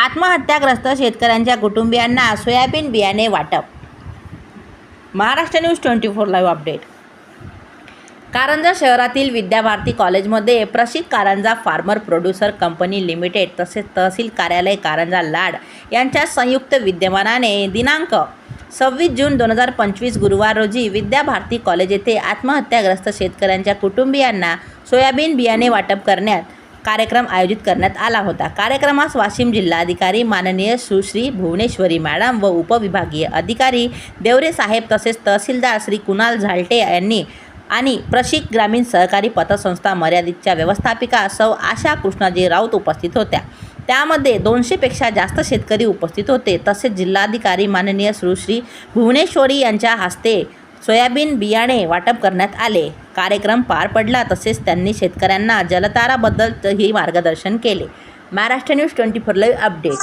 आत्महत्याग्रस्त शेतकऱ्यांच्या कुटुंबियांना सोयाबीन बियाणे वाटप. Maharashtra news twenty four live update Karanja शहरातील विद्याभारती कॉलेजमध्ये प्रसिद्ध Karanja farmer producer company limited तसेच तहसील कार्यालय कारंजा लाड यांच्या संयुक्त विद्यमानाने दिनांक सव्वीस जून दोन हजार पंचवीस गुरुवार रोजी विद्याभारती कॉलेज येथे आत्महत्याग्रस्त शेतकऱ्यांच्या कुटुंबियांना सोयाबीन बियाणे वाटप करण्यात कार्यक्रम आयोजित करण्यात आला होता. कार्यक्रमास वाशिम जिल्हाधिकारी माननीय सुश्री भुवनेश्वरी मॅडम व उपविभागीय अधिकारी देवरे साहेब तसेच तहसीलदार श्री. कुणाल झालटे यांनी आणि प्रशिक ग्रामीण सहकारी पतसंस्था मर्यादितच्या व्यवस्थापिका सौ. आशा कृष्णाजी राऊत उपस्थित होत्या. त्यामध्ये दोनशेपेक्षा जास्त शेतकरी उपस्थित होते. तसेच जिल्हाधिकारी माननीय सुश्री भुवनेश्वरी यांच्या हस्ते सोयाबीन बियाणे वाटप करण्यात आले. कार्यक्रम पार पडला तसेच त्यांनी शेतकऱ्यांना जलताराबद्दलही मार्गदर्शन केले. Maharashtra news twenty four live update